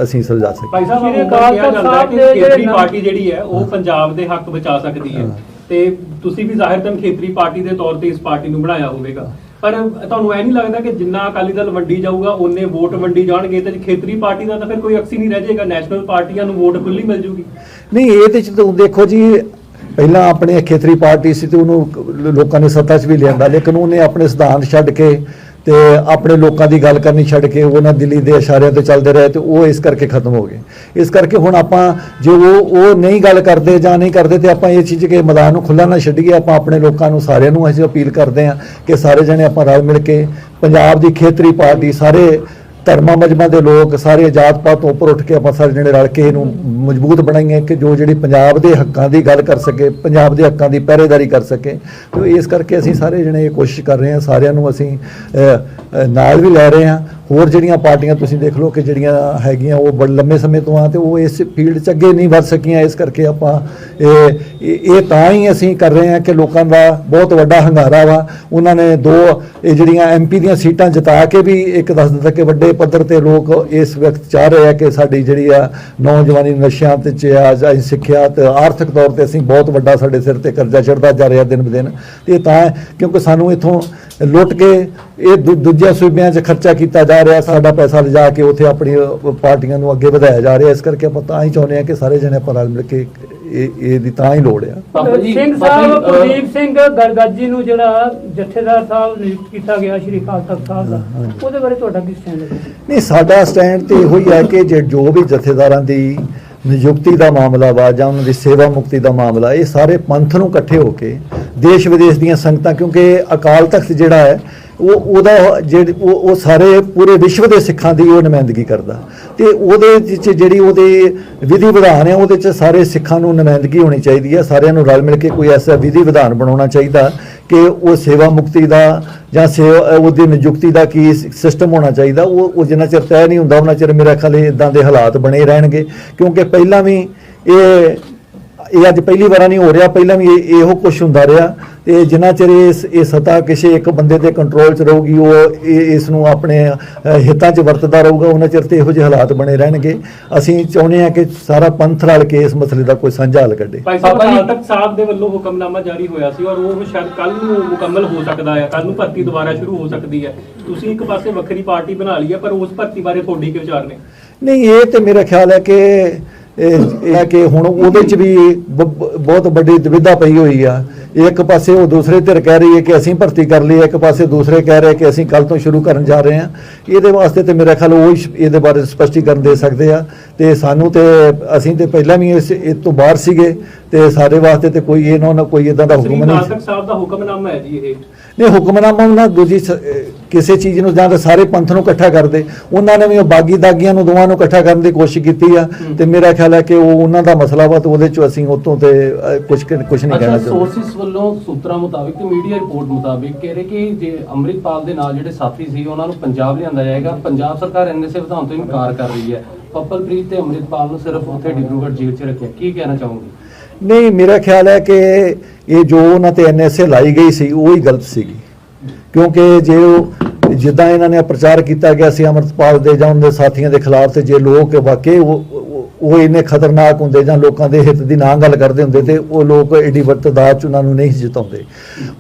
ਅਸੀਂ ਸੁਲਝਾ ਸਕੀਏ। ਭਾਈ ਸਾਹਿਬ ਸ਼੍ਰੀ ਉਹ ਅਕਾਲ ਕਿਹਾ ਤਖ਼ਤ ਜਾਂਦਾ ਹੈ ਸਾਹਿਬ ਦੇ ਪਾਰਟੀ ਜਿਹੜੀ ਹੈ ਉਹ ਪੰਜਾਬ ਦੇ ਹੱਕ ਬਚਾ ਸਕਦੀ ਹੈ। ਤੇ ਤੁਸੀਂ ਵੀ ਜ਼ਾਹਿਰਤਨ ਖੇਤਰੀ ਪਾਰਟੀ ਦੇ ਤੌਰ ਤੇ ਇਸ ਪਾਰਟੀ ਨੂੰ ਬਣਾਇਆ ਹੋਵੇਗਾ। ਪਰ ਤੁਹਾਨੂੰ ਐ ਨਹੀਂ ਲੱਗਦਾ ਕਿ ਜਿੰਨਾ ਅਕਾਲੀ ਦਲ ਵੰਡੀ ਜਾਊਗਾ ਉਹਨੇ ਵੋਟ ਵੰਡੀ ਜਾਣਗੇ ਤੇ ਖੇਤਰੀ ਪਾਰਟੀ ਦਾ ਤਾਂ ਫਿਰ ਕੋਈ ਅਕਸੀ ਨਹੀਂ ਰਹਿ ਜਾਏਗਾ। ਨੈਸ਼ਨਲ ਪਾਰਟੀਆਂ ਨੂੰ ਵੋਟ ਖੁੱਲੀ ਮਿਲ ਜੂਗੀ। ਨਹੀਂ ਇਹ ਤੇ ਜਦੋਂ ਦੇਖੋ ਜੀ ਪਹਿਲਾਂ ਆਪਣੇ ਖੇਤਰੀ ਪਾਰਟੀ ਸੀ ਤੇ ਉਹਨੂੰ ਲੋਕਾਂ ਨੇ ਸੱਤਾ 'ਚ ਵੀ ਲਿਆਂਦਾ, ਲੇਕਿਨ ਉਹਨੇ ਆਪਣੇ ਸਿਧਾਂਤ ਛੱਡ ਕੇ ਤੇ ਆਪਣੇ ਲੋਕਾਂ ਦੀ ਗੱਲ ਕਰਨੀ ਛੱਡ ਕੇ ਉਹਨਾਂ ਦਿੱਲੀ ਦੇ ਇਸ਼ਾਰਿਆਂ ਤੇ ਚੱਲਦੇ ਰਹੇ ਤੇ ਉਹ ਇਸ ਕਰਕੇ ਖਤਮ ਹੋ ਗਏ। ਇਸ ਕਰਕੇ ਹੁਣ ਆਪਾਂ ਜੇ ਉਹ ਉਹ ਨਹੀਂ ਗੱਲ ਕਰਦੇ ਜਾਂ ਨਹੀਂ ਕਰਦੇ ਤੇ ਆਪਾਂ ਇਹ ਚੀਜ਼ ਕਿ ਮੈਦਾਨ ਨੂੰ ਖੁੱਲਾ ਨਾ ਛੱਡੀਏ, ਆਪਾਂ ਆਪਣੇ ਲੋਕਾਂ ਨੂੰ ਸਾਰਿਆਂ ਨੂੰ ਅਸੀਂ ਅਪੀਲ ਕਰਦੇ ਹਾਂ ਕਿ ਸਾਰੇ ਜਣੇ ਆਪਾਂ ਰਲ ਮਿਲ ਕੇ ਪੰਜਾਬ ਦੀ ਖੇਤਰੀ ਪਾਰਟੀ, ਸਾਰੇ ਧਰਮਾਂ ਮਜਮਾਂ ਦੇ ਲੋਕ ਸਾਰੇ ਜਾਤ ਪਾਤ ਤੋਂ ਉੱਪਰ ਉੱਠ ਕੇ ਆਪਾਂ ਸਾਰੇ ਜਣੇ ਰਲ ਕੇ ਇਹਨੂੰ ਮਜ਼ਬੂਤ ਬਣਾਈਏ ਕਿ ਜੋ ਜਿਹੜੀ ਪੰਜਾਬ ਦੇ ਹੱਕਾਂ ਦੀ ਗੱਲ ਕਰ ਸਕੇ, ਪੰਜਾਬ ਦੇ ਹੱਕਾਂ ਦੀ ਪਹਿਰੇਦਾਰੀ ਕਰ ਸਕੇ। ਤੇ ਇਸ ਕਰਕੇ ਅਸੀਂ ਸਾਰੇ ਜਣੇ ਇਹ ਕੋਸ਼ਿਸ਼ ਕਰ ਰਹੇ ਹਾਂ, ਸਾਰਿਆਂ ਨੂੰ ਅਸੀਂ ਨਾਲ ਵੀ ਲੈ ਰਹੇ ਹਾਂ। ਹੋਰ ਜਿਹੜੀਆਂ ਪਾਰਟੀਆਂ ਤੁਸੀਂ ਦੇਖ ਲਓ ਕਿ ਜਿਹੜੀਆਂ ਹੈਗੀਆਂ ਉਹ ਬੜੇ ਲੰਮੇ ਸਮੇਂ ਤੋਂ ਆ ਤੇ ਉਹ ਇਸ ਫੀਲਡ 'ਚ ਅੱਗੇ ਨਹੀਂ ਵੱਧ ਸਕੀਆਂ, ਇਸ ਕਰਕੇ ਆਪਾਂ ਇਹ ਇਹ ਤਾਂ ਹੀ ਅਸੀਂ ਕਰ ਰਹੇ ਹਾਂ ਕਿ ਲੋਕਾਂ ਦਾ ਬਹੁਤ ਵੱਡਾ ਹੰਗਾਰਾ ਵਾ। ਉਹਨਾਂ ਨੇ ਦੋ, ਇਹ ਜਿਹੜੀਆਂ ਐਮਪੀ ਦੀਆਂ ਸੀਟਾਂ ਜਿਤਾ ਕੇ ਵੀ ਇੱਕ ਦੱਸ ਦਿੱਤਾ ਕਿ ਵੱਡੇ ਪੱਧਰ ਤੇ ਲੋਕ ਇਸ ਵਕਤ ਚਾਹ ਰਹੇ ਆ ਕਿ ਸਾਡੀ ਜਿਹੜੀ ਆ ਨੌਜਵਾਨੀ ਨਸ਼ਿਆਂ ਤੇ ਚ ਆ ਜਾਂ ਸਿੱਖਿਆ ਤੇ ਆਰਥਿਕ ਤੌਰ ਤੇ ਅਸੀਂ ਬਹੁਤ ਵੱਡਾ ਸਾਡੇ ਸਿਰ ਤੇ ਕਰਜ਼ਾ ਚੜਦਾ ਜਾ ਰਿਹਾ ਦਿਨ ਬ ਦਿਨ। ਤੇ ਇਹ ਤਾਂ ਕਿਉਂਕਿ ਸਾਨੂੰ ਇਥੋਂ ਲੁੱਟ ਕੇ ਇਹ ਦੂ- ਦੂਜਿਆਂ ਸੂਬਿਆਂ 'ਚ ਖਰਚਾ ਕੀਤਾ ਜਾ ਰਿਹਾ ਸਾਡਾ ਪੈਸਾ ਲਿਜਾ ਕੇ ਉੱਥੇ ਆਪਣੀ ਪਾਰਟੀਆਂ ਨੂੰ ਅੱਗੇ ਵਧਾਇਆ ਜਾ ਰਿਹਾ। ਇਸ ਕਰਕੇ ਆਪਾਂ ਤਾਂ ਹੀ ਚਾਹੁੰਦੇ ਹਾਂ ਕਿ ਸਾਰੇ ਜਣੇ ਆਪਾਂ ਰਲ ਮਿਲ ਕੇ ਇਹ ਇਹਦੀ ਤਾਂ ਹੀ ਲੋੜ ਆ। ਸਿੰਘ ਸਾਹਿਬ ਕੁਲਦੀਪ ਸਿੰਘ ਗੜਗਾਜੀ ਨੂੰ ਜਿਹੜਾ ਜਥੇਦਾਰ ਸਾਹਿਬ ਨਿਯੁਕਤ ਕੀਤਾ ਗਿਆ ਸ਼੍ਰੀ ਅਕਾਲ ਤਖਤ ਸਾਹਿਬ ਦਾ ਉਹਦੇ ਬਾਰੇ ਤੁਹਾਡਾ ਕੀ ਸਟੈਂਡ ਹੈ? ਨਹੀਂ ਸਾਡਾ ਸਟੈਂਡ ਤੇ ਇਹੋ ਹੀ ਹੈ ਕਿ ਜੇ ਜੋ ਵੀ ਜਥੇਦਾਰਾਂ ਦੀ ਨਿਯੁਕਤੀ ਦਾ ਮਾਮਲਾ ਵਾ ਜਾਂ ਉਹਨਾਂ ਦੀ ਸੇਵਾ ਮੁਕਤੀ ਦਾ ਮਾਮਲਾ, ਇਹ ਸਾਰੇ ਪੰਥ ਨੂੰ ਇਕੱਠੇ ਹੋ ਕੇ ਦੇਸ਼ ਵਿਦੇਸ਼ ਦੀਆਂ ਸੰਗਤਾਂ, ਕਿਉਂਕਿ ਅਕਾਲ ਤਖਤ ਜਿਹੜਾ ਹੈ ਉਹ ਉਹਦਾ ਜਿਹੜੀ ਉਹ ਉਹ ਸਾਰੇ ਪੂਰੇ ਵਿਸ਼ਵ ਦੇ ਸਿੱਖਾਂ ਦੀ ਉਹ ਨੁਮਾਇੰਦਗੀ ਕਰਦਾ। ਤੇ ਉਹਦੇ ਵਿੱਚ ਜਿਹੜੀ ਉਹਦੇ ਵਿਧੀ ਵਿਧਾਨ ਹੈ, ਉਹਦੇ ਚ ਸਾਰੇ ਸਿੱਖਾਂ ਨੂੰ ਨੁਮਾਇੰਦਗੀ ਹੋਣੀ ਚਾਹੀਦੀ ਹੈ। ਸਾਰਿਆਂ ਨੂੰ ਰਲ ਮਿਲ ਕੇ ਕੋਈ ਐਸਾ ਵਿਧੀ ਵਿਧਾਨ ਬਣਾਉਣਾ ਚਾਹੀਦਾ ਕਿ ਉਹ ਸੇਵਾ ਮੁਕਤੀ ਦਾ ਜਾਂ ਸੇਵਾ, ਉਹਦੀ ਨਿਯੁਕਤੀ ਦਾ ਕੀ ਸਿਸਟਮ ਹੋਣਾ ਚਾਹੀਦਾ। ਉਹ ਉਹ ਜਿੰਨਾ ਚਿਰ ਤੈਅ ਨਹੀਂ ਹੁੰਦਾ, ਉਹਨਾਂ ਚਿਰ ਮੇਰਾ ਖਿਆਲ ਇਦਾਂ ਦੇ ਹਾਲਾਤ ਬਣੇ ਰਹਿਣਗੇ। ਕਿਉਂਕਿ ਪਹਿਲਾਂ ਵੀ ਇਹ ਇਹ ਅੱਜ ਪਹਿਲੀ ਵਾਰ ਨਹੀਂ ਹੋ ਰਿਹਾ ਪਹਿਲਾਂ ਵੀ ਇਹ- ਇਹੋ ਕੁਝ ਹੁੰਦਾ ਰਿਹਾ ਤੇ ਜਿੰਨਾ ਚਿਰ ਇਸ ਇਹ ਸਤਾ ਕਿਸੇ ਇੱਕ ਬੰਦੇ ਦੇ ਕੰਟਰੋਲ 'ਚ ਰਹੂਗੀ ਉਹ ਇਸ ਨੂੰ ਆਪਣੇ ਹਿੱਤਾਂ 'ਚ ਵਰਤਦਾ ਰਹੂਗਾ ਉਹਨਾਂ ਚਿਰ ਤੇ ਇਹੋ ਜਿਹੇ ਹਾਲਾਤ ਬਣੇ ਰਹਿਣਗੇ। ਅਸੀਂ ਚਾਹੁੰਦੇ ਹਾਂ ਕਿ ਸਾਰਾ ਪੰਥ ਰਲ ਕੇ ਇਸ ਮਸਲੇ ਦਾ ਕੋਈ ਸਾਂਝਾ ਹੱਲ ਕੱਢੇ। ਭਾਈ ਸਾਹਿਬ ਤਖਤ ਸਾਹਿਬ ਦੇ ਵੱਲੋਂ ਹੁਕਮਨਾਮਾ ਜਾਰੀ ਹੋਇਆ ਸੀ ਔਰ ਉਹ ਸ਼ਾਇਦ ਕੱਲ ਨੂੰ ਮੁਕੰਮਲ ਹੋ ਸਕਦਾ ਹੈ। ਕੱਲ ਨੂੰ ਭਰਤੀ ਦੁਬਾਰਾ ਸ਼ੁਰੂ ਹੋ ਸਕਦੀ ਹੈ। ਤੁਸੀਂ ਇੱਕ ਪਾਸੇ ਵੱਖਰੀ ਪਾਰਟੀ ਬਣਾ ਲਈ ਹੈ ਪਰ ਉਸ ਭਰਤੀ ਬਾਰੇ ਤੁਹਾਡੇ ਕੀ ਵਿਚਾਰ ਨੇ? ਨਹੀਂ ਇਹ ਤੇ ਮੇਰਾ ਖਿਆਲ ਹੈ ਕਿ ਇਹ ਇਹ ਹੈ ਕਿ ਹੁਣ ਉਹਦੇ ਚ ਵੀ ਬ- ਬਹੁਤ ਵੱਡੀ ਦੁਵਿਧਾ ਪਈ ਹੋਈ ਆ। ਇੱਕ ਪਾਸੇ ਉਹ ਦੂਸਰੇ ਧਿਰ ਕਹਿ ਰਹੀ ਹੈ ਕਿ ਅਸੀਂ ਭਰਤੀ ਕਰ ਲਈ ਇੱਕ ਪਾਸੇ ਦੂਸਰੇ ਕਹਿ ਰਹੇ ਕਿ ਅਸੀਂ ਕੱਲ ਤੋਂ ਸ਼ੁਰੂ ਕਰਨ ਜਾ ਰਹੇ ਹਾਂ। ਇਹਦੇ ਵਾਸਤੇ ਤੇ ਮੇਰਾ ਖਿਆਲ ਉਹ ਇਹਦੇ ਬਾਰੇ ਸਪਸ਼ਟੀਕਰਨ ਦੇ ਸਕਦੇ ਆ। ਤੇ ਸਾਨੂੰ ਤੇ ਅਸੀਂ ਤੇ ਪਹਿਲਾਂ ਵੀ ਇਸ ਇਹ ਤੋਂ ਬਾਹਰ ਸੀਗੇ ਤੇ ਸਾਡੇ ਵਾਸਤੇ ਤੇ ਕੋਈ ਇਹਨਾਂ ਨਾ ਕੋਈ ਇਦਾਂ ਦਾ ਹੁਕਮ ਨਹੀਂ ਸਾਹਿਬ ਦਾ ਹੁਕਮਨਾਮਾ ਹੈ ਜੀ ਇਹ। ਨਹੀਂ ਹੁਕਮਨਾਮਾ ਉਹਨਾਂ ਦੂਜੀ ਕਿਸੇ ਚੀਜ਼ ਨੂੰ ਜਾਂ ਤਾਂ ਸਾਰੇ ਪੰਥ ਨੂੰ ਇਕੱਠਾ ਕਰਦੇ। ਉਹਨਾਂ ਨੇ ਵੀ ਉਹ ਬਾਗੀ ਦਾਗੀਆਂ ਨੂੰ ਦੋਵਾਂ ਨੂੰ ਇਕੱਠਾ ਕਰਨ ਦੀ ਕੋਸ਼ਿਸ਼ ਕੀਤੀ ਆ। ਤੇ ਮੇਰਾ ਖਿਆਲ ਹੈ ਕਿ ਉਹ ਉਹਨਾਂ ਦਾ ਮਸਲਾ ਵਾ ਤੇ ਉਹਦੇ ਚ ਅਸੀਂ ਉਤੋਂ ਤੇ ਕੁਝ ਕੁਝ ਨਹੀਂ ਕਹਿਣਾ ਚਾਹੁੰਦੇ। ਸੋਰਸਿਸ ਵੱਲੋਂ ਸੂਤਰਾਂ ਮੁਤਾਬਿਕ ਤੇ ਮੀਡੀਆ ਰਿਪੋਰਟ ਮੁਤਾਬਿਕ ਕਹਿ ਰਹੇ ਕਿ ਜੇ ਅੰਮ੍ਰਿਤਪਾਲ ਦੇ ਨਾਲ ਜਿਹੜੇ ਸਾਥੀ ਸੀ, ਉਹਨਾਂ ਨੂੰ ਪੰਜਾਬ ਲਿਆਂਦਾ ਜਾਏਗਾ। ਪੰਜਾਬ ਸਰਕਾਰ ਐਨਐਸਏ ਵਧਾਉਣ ਤੋਂ ਇਨਕਾਰ ਕਰ ਰਹੀ ਹੈ। ਪੱਪਲਪ੍ਰੀਤ ਤੇ ਅੰਮ੍ਰਿਤਪਾਲ ਨੂੰ ਸਿਰਫ ਉੱਥੇ ਡਿਬਰੂਗੜ੍ਹ ਜੇਲ੍ਹ 'ਚ ਰੱਖਿਆ। ਕੀ ਕਹਿਣਾ ਚਾਹੋਗੇ? ਨਹੀਂ, ਮੇਰਾ ਖਿਆਲ ਹੈ ਕਿ ਇਹ ਜੋ ਉਹਨਾਂ ਤੇ ਐਨਐਸਏ ਲਾਈ ਗਈ ਸੀ, ਉਹ ਹੀ ਗਲਤ ਸੀਗੀ। ਕਿਉਂਕਿ ਜੇ ਉਹ ਜਿੱਦਾਂ ਇਹਨਾਂ ਨੇ ਪ੍ਰਚਾਰ ਕੀਤਾ ਗਿਆ ਸੀ ਅਮਰਤਪਾਲ ਦੇ ਜਾਂ ਉਹਨਾਂ ਦੇ ਸਾਥੀਆਂ ਦੇ ਖਿਲਾਫ ਤੇ ਜੇ ਲੋਕ ਵਾਕਈ ਉਹ ਉਹ- ਇੰਨੇ ਖਤਰਨਾਕ ਹੁੰਦੇ ਜਾਂ ਲੋਕਾਂ ਦੇ ਹਿੱਤ ਦੀ ਨਾ ਗੱਲ ਕਰਦੇ ਹੁੰਦੇ ਤੇ ਉਹ ਲੋਕ ਏਡੀ ਵਰਤਦਾਰ ਚ ਉਹਨਾਂ ਨੂੰ ਨਹੀਂ ਜਿਤਾਉਂਦੇ।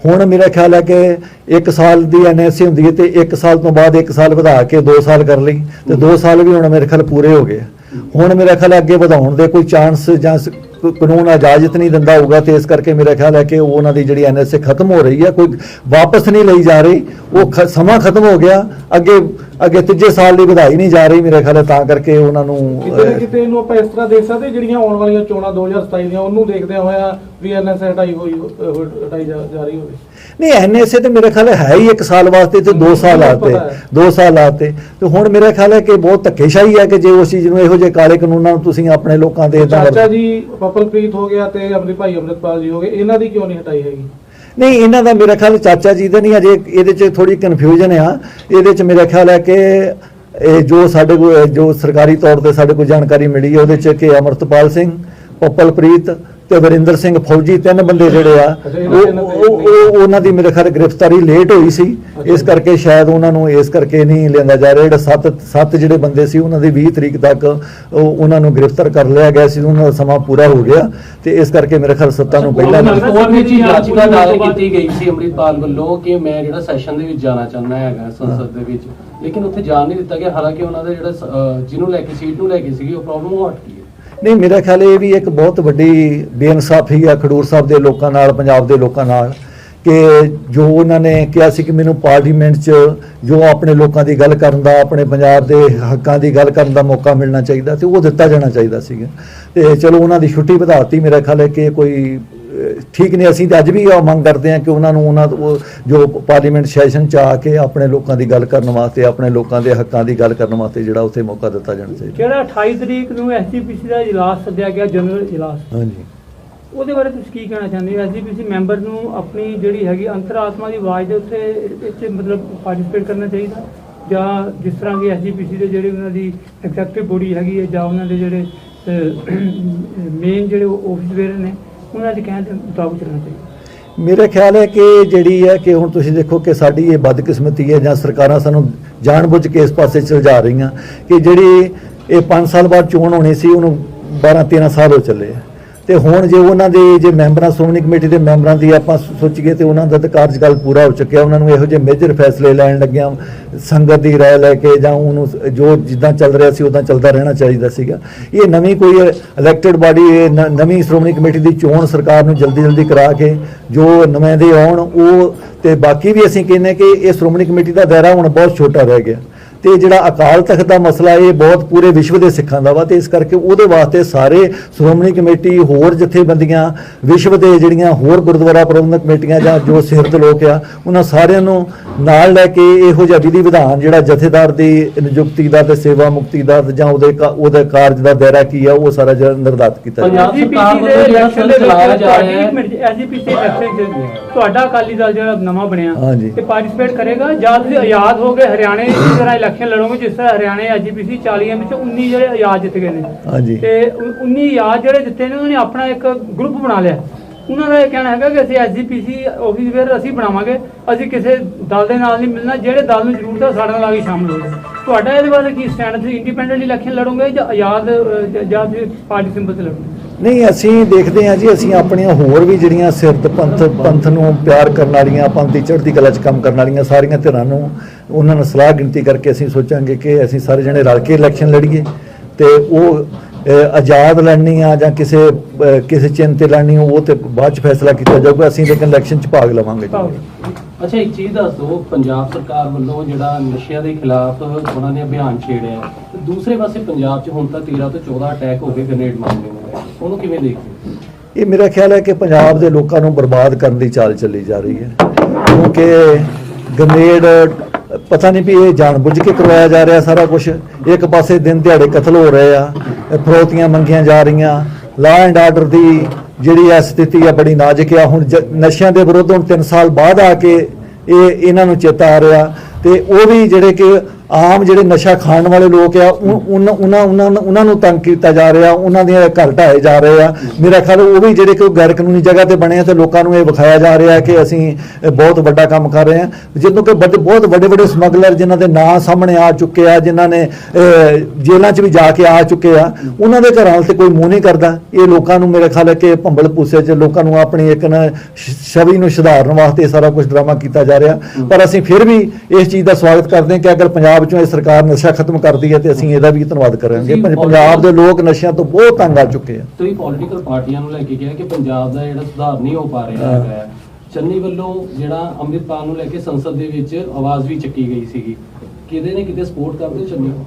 ਹੁਣ ਮੇਰਾ ਖਿਆਲ ਹੈ ਕਿ 1 ਸਾਲ ਦੀ ਐਨਐਸਏ ਹੁੰਦੀ ਹੈ ਤੇ 1 ਸਾਲ ਤੋਂ ਬਾਅਦ 1 ਸਾਲ ਵਧਾ ਕੇ 2 ਸਾਲ ਕਰ ਲਈ ਤੇ 2 ਸਾਲ ਵੀ ਹੁਣ ਮੇਰੇ ਖਿਆਲ ਪੂਰੇ ਹੋ ਗਏ। ਹੁਣ ਮੇਰਾ ਖਿਆਲ ਅੱਗੇ ਵਧਾਉਣ ਦੇ ਕੋਈ ਚਾਂਸ ਜਾਂ ਕਾਨੂੰਨ ਇਜਾਜ਼ਤ ਨਹੀਂ ਦਿੰਦਾ ਹੋਊਗਾ ਤੇ ਇਸ ਕਰਕੇ ਮੇਰਾ ਖਿਆਲ ਹੈ ਕਿ ਉਹਨਾਂ ਦੀ ਜਿਹੜੀ ਐਨਐਸਏ ਖਤਮ ਹੋ ਰਹੀ ਹੈ, ਕੋਈ ਵਾਪਸ ਨਹੀਂ ਲਈ ਜਾ ਰਹੀ। ਉਹ ਖ- ਸਮਾਂ ਖਤਮ ਹੋ ਗਿਆ, ਅੱਗੇ ਅੱਗੇ ਤੀਜੇ ਸਾਲ ਲਈ ਵਧਾਈ ਨਹੀਂ ਜਾ ਰਹੀ ਮੇਰੇ ਖਿਆਲ ਹੈ ਤਾਂ ਕਰਕੇ ਉਹਨਾਂ ਨੂੰ ਕਿਤੇ ਨਾ ਕਿਤੇ ਇਹਨੂੰ ਆਪਾਂ ਇਸ ਤਰ੍ਹਾਂ ਦੇਖ ਸਕਦੇ ਜਿਹੜੀਆਂ ਆਉਣ ਵਾਲੀਆਂ ਚੋਣਾਂ 2027 ਦੀਆਂ ਉਹਨੂੰ ਦੇਖਦਿਆਂ ਹੋਇਆ ਵੀ ਐਨਐਸ ਹਟਾਈ ਹੋਈ ਹਟਾਈ ਜਾ ਰਹੀ ਹੋਵੇ। ਨਹੀਂ ਐਨਐਸਏ ਤੇ ਮੇਰੇ ਖਿਆਲ ਹੈ ਹੀ ਇੱਕ ਸਾਲ ਵਾਸਤੇ ਤੇ 2 ਸਾਲ ਆਤੇ ਪਤਾ ਹੈ। 2 ਸਾਲ ਆਤੇ ਤੇ ਹੁਣ ਮੇਰਾ ਖਿਆਲ ਹੈ ਕਿ ਬਹੁਤ ਧੱਕੇਸ਼ਾਹੀ ਹੈ ਕਿ ਜੇ ਉਸ ਚੀਜ਼ ਨੂੰ ਇਹੋ ਜਿਹੇ ਕਾਲੇ ਕਾਨੂੰਨਾਂ ਨੂੰ ਤੁਸੀਂ ਆਪਣੇ ਲੋਕਾਂ ਦੇ ਏਦਾਂ ਚਾਚਾ ਜੀ ਪਪਲਪ੍ਰੀਤ ਹੋ ਗਿਆ ਤੇ ਅਮਰਿਤ ਭਾਈ ਅੰਮ੍ਰਿਤਪਾਲ ਜੀ ਹੋ ਗਏ ਇਹਨਾਂ ਦੀ ਕਿਉਂ ਨਹੀਂ ਹਟਾਈ ਹੈਗੀ? ਨਹੀਂ, ਇਹਨਾਂ ਦਾ ਮੇਰਾ ਖਿਆਲ ਚਾਚਾ ਜੀ ਦਾ ਨਹੀਂ ਅਜੇ ਇਹਦੇ 'ਚ ਥੋੜੀ ਕਨਫਿਊਜ਼ਨ ਆ। ਇਹਦੇ 'ਚ ਮੇਰਾ ਖਿਆਲ ਹੈ ਕਿ ਇਹ ਜੋ ਸਾਡੇ ਕੋਲ, ਜੋ ਸਰਕਾਰੀ ਤੌਰ ਤੇ ਸਾਡੇ ਕੋਲ ਜਾਣਕਾਰੀ ਮਿਲੀ ਹੈ ਉਹਦੇ 'ਚ ਕਿ ਅਮਰਤਪਾਲ ਸਿੰਘ, ਪੱਪਲਪ੍ਰੀਤ ਤੇ ਵਰਿੰਦਰ ਸਿੰਘ ਫੌਜੀ ਤਿੰਨ ਬੰਦੇ ਜਿਹੜੇ ਆ ਉਹ ਉਹ- ਉਹ- ਉਹਨਾਂ ਦੀ ਮੇਰੇ ਖਿਆਲ ਗ੍ਰਿਫਤਾਰੀ ਲੇਟ ਹੋਈ ਸੀ। ਇਸ ਕਰਕੇ ਸ਼ਾਇਦ ਉਹਨਾਂ ਨੂੰ ਇਸ ਕਰਕੇ ਨਹੀਂ ਲਿਆਂਦਾ ਜਾ ਰਿਹਾ। ਜਿਹੜਾ ਸੱਤ ਸੱਤ ਜਿਹੜੇ ਬੰਦੇ ਸੀ ਉਹਨਾਂ ਦੀ 20 ਤਰੀਕ ਤੱਕ ਉਹ ਉਹਨਾਂ ਨੂੰ ਗ੍ਰਿਫਤਾਰ ਕਰ ਲਿਆ ਗਿਆ ਸੀ। ਉਹਨਾਂ ਦਾ ਸਮਾਂ ਪੂਰਾ ਹੋ ਗਿਆ ਤੇ ਇਸ ਕਰਕੇ ਮੇਰੇ ਖਿਆਲ ਸੱਤਾਂ ਨੂੰ ਪਹਿਲਾਂ ਉਹਨਾਂ ਨਹੀਂ- ਕੋਰਟ ਵਿੱਚ ਹੀ ਸਾਹਿਬ ਯਾਚੀਕਾ ਜੀ ਦਾਇਰ ਕੀਤੀ ਗਈ ਸੀ ਅੰਮ੍ਰਿਤਪਾਲ ਵੱਲੋਂ ਕਿ ਮੈਂ ਜਿਹੜਾ ਸੈਸ਼ਨ ਦੇ ਵਿੱਚ ਜਾਣਾ ਚਾਹੁੰਦਾ ਹੈਗਾ ਸੰਸਦ ਦੇ ਵਿੱਚ। ਲੇਕਿਨ ਉੱਥੇ ਜਾਣ ਨਹੀਂ ਦਿੱਤਾ ਗਿਆ। ਹਾਲਾਂਕਿ ਉਹਨਾਂ ਦਾ ਜਿਹੜਾ ਜਿਹਨੂੰ ਲੈ ਕੇ ਸੀਟ ਨੂੰ ਲੈ ਕੇ ਸੀਗੀ ਉਹ ਪ੍ਰੋਬਲਮ ਉਹ ਹਟ ਗਈ ਨਹੀਂ, ਮੇਰਾ ਖਿਆਲ ਇਹ ਵੀ ਇੱਕ ਬਹੁਤ ਵੱਡੀ ਬੇਇਨਸਾਫੀ ਆ ਖਡੂਰ ਸਾਹਿਬ ਦੇ ਲੋਕਾਂ ਨਾਲ, ਪੰਜਾਬ ਦੇ ਲੋਕਾਂ ਨਾਲ, ਕਿ ਜੋ ਉਹਨਾਂ ਨੇ ਕਿਹਾ ਸੀ ਕਿ ਮੈਨੂੰ ਪਾਰਲੀਮੈਂਟ 'ਚ ਜੋ ਆਪਣੇ ਲੋਕਾਂ ਦੀ ਗੱਲ ਕਰਨ ਦਾ, ਆਪਣੇ ਪੰਜਾਬ ਦੇ ਹੱਕਾਂ ਦੀ ਗੱਲ ਕਰਨ ਦਾ ਮੌਕਾ ਮਿਲਣਾ ਚਾਹੀਦਾ ਤੇ ਉਹ ਦਿੱਤਾ ਜਾਣਾ ਚਾਹੀਦਾ ਸੀਗਾ। ਤੇ ਚਲੋ, ਉਹਨਾਂ ਦੀ ਛੁੱਟੀ ਵਧਾਤੀ ਮੇਰਾ ਖਿਆਲ ਹੈ ਕਿ ਕੋਈ ਠੀਕ ਨਹੀਂ ਅਸੀਂ ਤੇ ਅੱਜ ਵੀ ਇਹ ਮੰਗ ਕਰਦੇ ਹਾਂ ਕਿ ਉਹਨਾਂ ਨੂੰ ਉਹਨਾਂ ਉਹ ਜੋ ਪਾਰਲੀਮੈਂਟ ਸੈਸ਼ਨ 'ਚ ਆ ਕੇ ਆਪਣੇ ਲੋਕਾਂ ਦੀ ਗੱਲ ਕਰਨ ਵਾਸਤੇ ਆਪਣੇ ਲੋਕਾਂ ਦੇ ਹੱਕਾਂ ਦੀ ਗੱਲ ਕਰਨ ਵਾਸਤੇ ਜਿਹੜਾ ਉੱਥੇ ਮੌਕਾ ਦਿੱਤਾ ਜਾਣਾ ਚਾਹੀਦਾ। ਜਿਹੜਾ 28 ਤਰੀਕ ਨੂੰ ਐਸਜੀਪੀਸੀ ਦਾ ਇਜਲਾਸ ਸੱਦਿਆ ਗਿਆ ਜਨਰਲ ਇਜਲਾਸ। ਹਾਂਜੀ। ਉਹਦੇ ਬਾਰੇ ਤੁਸੀਂ ਕੀ ਕਹਿਣਾ ਚਾਹੁੰਦੇ ਹੋ? ਐਸਜੀਪੀਸੀ ਮੈਂਬਰ ਨੂੰ ਆਪਣੀ ਜਿਹੜੀ ਹੈਗੀ ਅੰਤਰਾਤਮਾ ਦੀ ਆਵਾਜ਼ ਦੇ ਉੱਤੇ ਇੱਥੇ ਮਤਲਬ ਪਾਰਟਿਸਿਪੇਟ ਕਰਨਾ ਚਾਹੀਦਾ? ਜਾਂ ਜਿਸ ਤਰ੍ਹਾਂ ਦੀ ਐਸਜੀਪੀਸੀ ਦੇ ਜਿਹੜੇ ਉਹਨਾਂ ਦੀ ਐਗਜ਼ੈਕਟਿਵ ਬੋਡੀ ਹੈਗੀ ਹੈ ਜਾਂ ਉਹਨਾਂ ਦੇ ਜਿਹੜੇ ਮੇਨ ਜਿਹੜੇ ਆਫਿਸ ਵੇਅਰ ਨੇ ਉਹਨਾਂ ਦੇ ਕਹਿਣ ਦੇ ਮੁਤਾਬਕ ਚੱਲਣਾ ਚਾਹੀਦਾ। ਮੇਰਾ ਖਿਆਲ ਹੈ ਕਿ ਜਿਹੜੀ ਹੈ ਕਿ ਹੁਣ ਤੁਸੀਂ ਦੇਖੋ ਕਿ ਸਾਡੀ ਇਹ ਬਦਕਿਸਮਤੀ ਹੈ ਜਾਂ ਸਰਕਾਰਾਂ ਸਾਨੂੰ ਜਾਣਬੁੱਝ ਕੇ ਇਸ ਪਾਸੇ ਚਲ ਰਹੀਆਂ ਕਿ ਜਿਹੜੀ ਇਹ 5 ਸਾਲ ਬਾਅਦ ਚੋਣ ਹੋਣੀ ਸੀ, ਉਹਨੂੰ 12 13 ਸਾਲ ਹੋ ਚੱਲੇ ਆ। ਤੇ ਹੁਣ ਜੇ ਉਹਨਾਂ ਦੇ ਜੇ ਮੈਂਬਰਾਂ, ਸ਼੍ਰੋਮਣੀ ਕਮੇਟੀ ਦੇ ਮੈਂਬਰਾਂ ਦੀ ਆਪਾਂ ਸੋਚੀਏ ਤੇ ਉਹਨਾਂ ਦਾ ਤਾਂ ਕਾਰਜਕਾਲ ਪੂਰਾ ਹੋ ਚੁੱਕਿਆ, ਉਹਨਾਂ ਨੂੰ ਇਹੋ ਜਿਹੇ ਮੇਜਰ ਫੈਸਲੇ ਲੈਣ ਲੱਗਿਆ, ਸੰਗਤ ਦੀ ਰਾਏ ਲੈ ਕੇ ਜਾਂ ਉਹਨੂੰ ਜੋ ਜਿੱਦਾਂ ਚੱਲ ਰਿਹਾ ਸੀ ਉਦਾਂ ਚੱਲਦਾ ਰਹਿਣਾ ਚਾਹੀਦਾ ਸੀਗਾ। ਇਹ ਨਵੀਂ ਕੋਈ ਇਲੈਕਟਿਡ ਬਾਡੀ ਨਵੀਂ ਸ਼੍ਰੋਮਣੀ ਕਮੇਟੀ ਦੀ ਚੋਣ ਸਰਕਾਰ ਨੂੰ ਜਲਦੀ ਜਲਦੀ ਕਰਾ ਕੇ ਜੋ ਨੁਮਾਇੰਦੇ ਆਉਣ, ਉਹ ਤੇ ਬਾਕੀ ਵੀ ਅਸੀਂ ਕਹਿੰਦੇ ਕਿ ਇਹ ਸ਼੍ਰੋਮਣੀ ਕਮੇਟੀ ਦਾ ਦਾਇਰਾ ਹੁਣ ਬਹੁਤ ਛੋਟਾ ਰਹਿ ਗਿਆ। ਤੇ ਜਿਹੜਾ ਅਕਾਲ ਤਖਤ ਦਾ ਮਸਲਾ ਇਹ ਬਹੁਤ ਪੂਰੇ ਵਿਸ਼ਵ ਦੇ ਸਿੱਖਾਂ ਦਾ ਵਾ ਤੇ ਇਸ ਕਰਕੇ ਉਹਦੇ ਵਾਸਤੇ ਸਾਰੇ ਸ਼੍ਰੋਮਣੀ ਕਮੇਟੀ ਹੋਰ ਜਥੇਬੰਦੀਆਂ ਵਿਸ਼ਵ ਦੇ ਜਿਹੜੀਆਂ ਹੋਰ ਗੁਰਦੁਆਰਾ ਪ੍ਰਬੰਧਕ ਕਮੇਟੀਆਂ ਜਾਂ ਜੋ ਸਿਰਦ ਲੋਕ ਆ ਉਹਨਾਂ ਸਾਰਿਆਂ ਨੂੰ ਨਾਲ ਲੈ ਕੇ ਇਹੋ ਜਿਹਾ ਵਿਧੀ ਵਿਧਾਨ ਜਿਹੜਾ ਜਥੇਦਾਰ ਦੀ ਨਿਯੁਕਤੀ ਦਾ ਤੇ ਸੇਵਾ ਮੁਕਤੀ ਦਾ ਜਾਂ ਉਹਦੇ ਉਹਦੇ ਕਾਰਜ ਦਾ ਦਾਇਰਾ ਕੀ ਆ ਉਹ ਸਾਰਾ ਜਿਹੜਾ ਨਿਰਧਾਰਿਤ ਕੀਤਾ ਜਾਵੇ ਪੰਜਾਬ ਸਰਕਾਰ ਵੱਲੋਂ ਜਿਹੜਾ ਵਿੱਚ ਚਲਾਇਆ ਜਾ ਤੁਹਾਡੀ ਰਿਹਾ ਹੈ। ਐਸਜੀਪੀਸੀ ਇਲੈਕਸ਼ਨ ਤੁਹਾਡਾ ਅਕਾਲੀ ਦਲ ਜਿਹੜਾ ਨਵਾਂ ਬਣਿਆ। ਤੇ ਪਾਰਟਿਸਿਪੇਟ ਕਰੇਗਾ ਜਾਂ ਤੁਸੀਂ ਆਜ਼ਾਦ ਹੋ ਗਏ ਹਰਿਆਣੇ ਦੀ ਤਰ੍ਹਾਂ ਇਲੈਕਸ਼ਨ ਲੜੋਗੇ ਜਿਸ ਤਰ੍ਹਾਂ ਹਰਿਆਣੇ ਐਸਜੀਪੀਸੀ 40 ਵਿੱਚੋਂ 19 ਜਿਹੜੇ ਆਜ਼ਾਦ ਜਿੱਤ ਗਏ ਨੇ। ਹਾਂਜੀ। ਤੇ ਉ- 19 ਆਜ਼ਾਦ ਜਿਹੜੇ ਜਿੱਤੇ ਨੇ ਉਹਨਾਂ ਨੇ ਆਪਣਾ ਇੱਕ ਗਰੁੱਪ ਬਣਾ ਲਿਆ। ਉਹਨਾਂ ਦਾ ਇਹ ਕਹਿਣਾ ਹੈਗਾ ਕਿ ਅਸੀਂ ਐਸਜੀਪੀਸੀ ਆਫਿਸ ਵੇਰ ਅਸੀਂ ਬਣਾਵਾਂਗੇ। ਅਸੀਂ ਕਿਸੇ ਦਲ ਦੇ ਨਾਲ ਨਹੀਂ ਮਿਲਣਾ ਜਿਹੜੇ ਦਲ ਨੂੰ ਜ਼ਰੂਰਤ ਹੈ ਸਾਡੇ ਨਾਲ ਆ ਕੇ ਸ਼ਾਮਲ ਹੋ ਜਾਓ ਤੁਹਾਡਾ ਇਹਦੇ ਬਾਰੇ ਕੀ ਸਟੈਂਡ ਤੁਸੀਂ ਇੰਡੀਪੈਂਡੈਂਟ ਇਲੈਕਸ਼ਨ ਲੜੋਗੇ ਜਾਂ ਆਜ਼ਾਦ ਜ- ਪਾਰਟੀ ਸਿੰਬਲ ਤੇ ਲੜੋਗੇ? ਨਹੀਂ, ਅਸੀਂ ਦੇਖਦੇ ਹਾਂ ਜੀ, ਅਸੀਂ ਆਪਣੀਆਂ ਹੋਰ ਵੀ ਜਿਹੜੀਆਂ ਸਿਰਤ ਪੰਥ ਪੰਥ ਨੂੰ ਪਿਆਰ ਕਰਨ ਵਾਲੀਆਂ, ਪੰਥ ਦੀ ਚੜ੍ਹਦੀ ਕਲਾ 'ਚ ਕੰਮ ਕਰਨ ਵਾਲੀਆਂ ਸਾਰੀਆਂ ਧਿਰਾਂ ਨੂੰ ਉਹਨਾਂ ਨਾਲ ਸਲਾਹ ਗਿਣਤੀ ਕਰਕੇ ਅਸੀਂ ਸੋਚਾਂਗੇ ਕਿ ਅਸੀਂ ਸਾਰੇ ਜਣੇ ਰਲ ਕੇ ਇਲੈਕਸ਼ਨ ਲੜੀਏ ਤੇ ਉਹ ਆਜ਼ਾਦ ਲੜਨੀ ਆ ਜਾਂ ਕਿਸੇ ਕਿਸੇ ਚਿੰਨ ਤੇ ਲੜਨੀ, ਉਹ ਤੇ ਬਾਅਦ 'ਚ ਫੈਸਲਾ ਕੀਤਾ ਜਾਊਗਾ, ਅਸੀਂ ਲੇਕਿਨ ਇਲੈਕਸ਼ਨ 'ਚ ਭਾਗ ਲਵਾਂਗੇ ਅੱਛਾ, ਇੱਕ ਚੀਜ਼ ਦੱਸ ਦਿਓ, ਪੰਜਾਬ ਸਰਕਾਰ ਵੱਲੋਂ ਜਿਹੜਾ ਨਸ਼ਿਆਂ ਦੇ ਖਿਲਾਫ ਉਹਨਾਂ ਨੇ ਅਭਿਆਨ ਛੇੜਿਆ ਦੂਸਰੇ ਪਾਸੇ ਪੰਜਾਬ 'ਚ ਹੁਣ ਤੱਕ 13 ਤੋਂ 14 ਅਟੈਕ ਹੋ ਗਏ ਗ੍ਰੇਨੇਡ ਮਾਮਲੇ ਨੂੰ ਉਹਨੂੰ ਕਿਵੇਂ ਦੇਖਦੇ ਇਹ ਮੇਰਾ ਖਿਆਲ ਹੈ ਕਿ ਪੰਜਾਬ ਦੇ ਲੋਕਾਂ ਨੂੰ ਬਰਬਾਦ ਕਰਨ ਦੀ ਚਾਲ ਚੱਲੀ ਜਾ ਰਹੀ ਹੈ। ਕਿਉਂਕਿ ਗ੍ਰਨੇਡ ਪਤਾ ਨਹੀਂ ਵੀ ਇਹ ਜਾਣਬੁੱਝ ਕੇ ਕਰਵਾਇਆ ਜਾ ਰਿਹਾ ਸਾਰਾ ਕੁਝ ਇੱਕ ਪਾਸੇ ਦਿਨ ਦਿਹਾੜੇ ਕਤਲ ਹੋ ਰਹੇ ਆ, ਫਰੋਤੀਆਂ ਮੰਗੀਆਂ ਜਾ ਰਹੀਆਂ। ਲਾ ਐਂਡ ਆਰਡਰ ਦੀ ਜਿਹੜੀ ਆ ਸਥਿਤੀ ਆ ਬੜੀ ਨਾਜ਼ੁਕ ਆ। ਹੁਣ ਜ- ਨਸ਼ਿਆਂ ਦੇ ਵਿਰੁੱਧ ਹੁਣ 3 ਸਾਲ ਬਾਅਦ ਆ ਕੇ ਇਹ ਇਹਨਾਂ ਨੂੰ ਚੇਤਾ ਆ ਰਿਹਾ। ਤੇ ਉਹ ਵੀ ਜਿਹੜੇ ਕਿ ਆਮ ਜਿਹੜੇ ਨਸ਼ਾ ਖਾਣ ਵਾਲੇ ਲੋਕ ਆ ਉਹ- ਉਹਨਾਂ ਉਹਨਾਂ ਉਹਨਾਂ ਉਹਨਾਂ ਨੂੰ ਤੰਗ ਕੀਤਾ ਜਾ ਰਿਹਾ ਉਹਨਾਂ ਦੇ ਘਰ ਢਾਏ ਜਾ ਰਹੇ ਆ। ਮੇਰਾ ਖਿਆਲ ਉਹ ਵੀ ਜਿਹੜੇ ਕਿ ਗੈਰ ਕਾਨੂੰਨੀ ਜਗ੍ਹਾ ਤੇ ਬਣੇ ਆ, ਤੇ ਲੋਕਾਂ ਨੂੰ ਇਹ ਵਿਖਾਇਆ ਜਾ ਰਿਹਾ ਕਿ ਅਸੀਂ ਬਹੁਤ ਵੱਡਾ ਕੰਮ ਕਰ ਰਹੇ ਹਾਂ ਜਦੋਂ ਕਿ ਵੱਡੇ, ਬਹੁਤ ਵੱਡੇ ਵੱਡੇ ਸਮਗਲਰ ਜਿਨ੍ਹਾਂ ਦੇ ਨਾਂ ਸਾਹਮਣੇ ਆ ਚੁੱਕੇ ਆ, ਜਿਨ੍ਹਾਂ ਨੇ ਜੇਲ੍ਹਾਂ 'ਚ ਵੀ ਜਾ ਕੇ ਆ ਚੁੱਕੇ ਆ ਉਹਨਾਂ ਦੇ ਘਰਾਂ 'ਤੇ ਕੋਈ ਮੂੰਹ ਨਹੀਂ ਕਰਦਾ। ਇਹ ਲੋਕਾਂ ਨੂੰ ਮੇਰੇ ਖਿਆਲ ਹੈ ਕਿ ਭੰਬਲ ਪੂਸੇ 'ਚ ਲੋਕਾਂ ਨੂੰ ਆਪਣੀ ਇੱਕ ਨਾ ਛਵੀ ਨੂੰ ਸੁਧਾਰਨ ਵਾਸਤੇ ਸਾਰਾ ਕੁਝ ਡਰਾਮਾ ਕੀਤਾ ਜਾ ਰਿਹਾ। ਪਰ ਅਸੀਂ ਫਿਰ ਵੀ ਇਸ ਚੀਜ਼ ਦਾ ਸਵਾਗਤ ਕਰਦੇ ਹਾਂ ਕਿ ਅਗਰ ਪੰਜਾਬ 'ਚੋਂ ਇਹ ਸਰਕਾਰ ਨਸ਼ਾ ਖਤਮ ਕਰਦੀ ਹੈ ਤੇ ਅਸੀਂ ਇਹਦਾ ਵੀ ਧੰਨਵਾਦ ਕਰਾਂਗੇ। ਪੰਜਾਬ ਦੇ ਲੋਕ ਨਸ਼ਿਆਂ ਤੋਂ ਬਹੁਤ ਤੰਗ ਆ ਚੁੱਕੇ ਆ। ਤੁਸੀਂ ਪੋਲੀਟੀਕਲ ਪਾਰਟੀਆਂ ਨੂੰ ਲੈ ਕੇ ਕਿਹਾ ਕਿ ਪੰਜਾਬ ਦਾ ਜਿਹੜਾ ਸੁਧਾਰ ਨਹੀਂ ਹੋ ਪਾ ਰਿਹਾ ਹਾਂ। ਚੰਨੀ ਵੱਲੋਂ ਜਿਹੜਾ ਅੰਮ੍ਰਿਤਪਾਲ ਨੂੰ ਲੈ ਕੇ ਸੰਸਦ ਦੇ ਵਿੱਚ ਆਵਾਜ਼ ਵੀ ਚੱਕੀ ਗਈ ਸੀਗੀ। ਕਿਤੇ ਨੇ ਕਿਤੇ ਸਪੋਰਟ ਕਰਦੇ ਚੰਨੀ ਨੂੰ